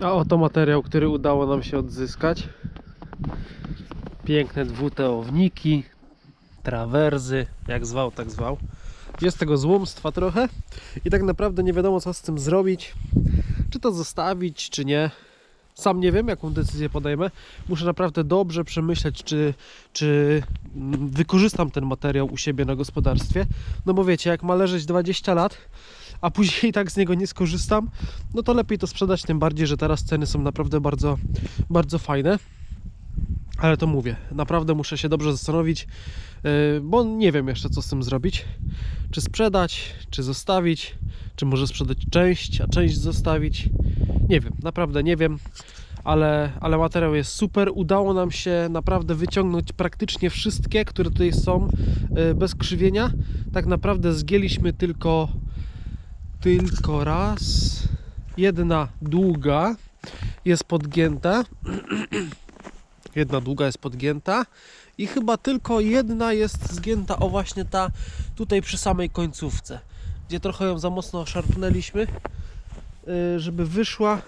A oto materiał, który udało nam się odzyskać. Piękne dwuteowniki, trawersy, jak zwał, tak zwał. Jest tego złomstwa trochę i tak naprawdę nie wiadomo co z tym zrobić. Czy to zostawić, czy nie. Sam nie wiem, jaką decyzję podejmę. Muszę naprawdę dobrze przemyśleć, czy, czy wykorzystam ten materiał u siebie na gospodarstwie. No bo wiecie, jak ma leżeć 20 lat, a później tak z niego nie skorzystam, no to lepiej to sprzedać, tym bardziej, że teraz ceny są naprawdę bardzo, bardzo fajne. Ale to mówię, naprawdę muszę się dobrze zastanowić, yy, bo nie wiem jeszcze co z tym zrobić. Czy sprzedać, czy zostawić, czy może sprzedać część, a część zostawić. Nie wiem, naprawdę nie wiem, ale, ale materiał jest super. Udało nam się naprawdę wyciągnąć praktycznie wszystkie, które tutaj są yy, bez krzywienia. Tak naprawdę zgięliśmy tylko tylko raz. Jedna długa jest podgięta. Jedna długa jest podgięta. I chyba tylko jedna jest zgięta, o właśnie ta tutaj przy samej końcówce, gdzie trochę ją za mocno szarpnęliśmy, yy, żeby wyszła,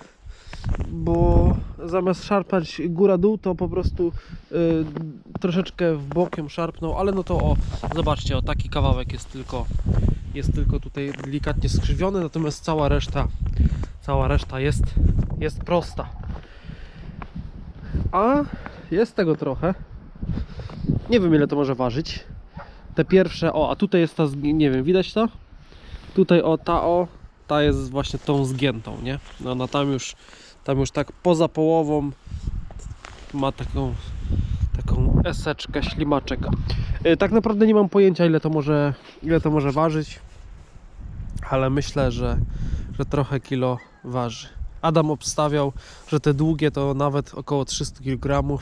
bo zamiast szarpać góra-dół, to po prostu yy, troszeczkę w bok ją szarpnął, ale no to o, zobaczcie, o taki kawałek jest tylko jest tylko tutaj delikatnie skrzywiony, natomiast cała reszta cała reszta jest, jest prosta. A jest tego trochę. Nie wiem ile to może ważyć. Te pierwsze, o, a tutaj jest ta, nie wiem, widać to? Tutaj o, ta o, ta jest właśnie tą zgiętą, nie? No, no tam już, tam już tak poza połową ma taką taką eseczkę, ślimaczek. Y, Tak naprawdę nie mam pojęcia ile to może, ile to może ważyć, ale myślę, że, że trochę kilo waży. Adam obstawiał, że te długie to nawet około 300 kg,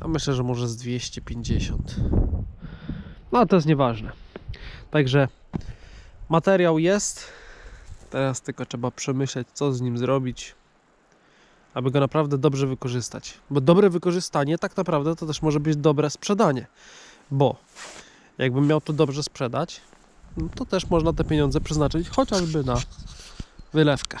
a myślę, że może z 250. No ale to jest nieważne. Także materiał jest. Teraz tylko trzeba przemyśleć, co z nim zrobić, aby go naprawdę dobrze wykorzystać. Bo dobre wykorzystanie tak naprawdę to też może być dobre sprzedanie. Bo jakbym miał to dobrze sprzedać, no to też można te pieniądze przeznaczyć chociażby na wylewkę.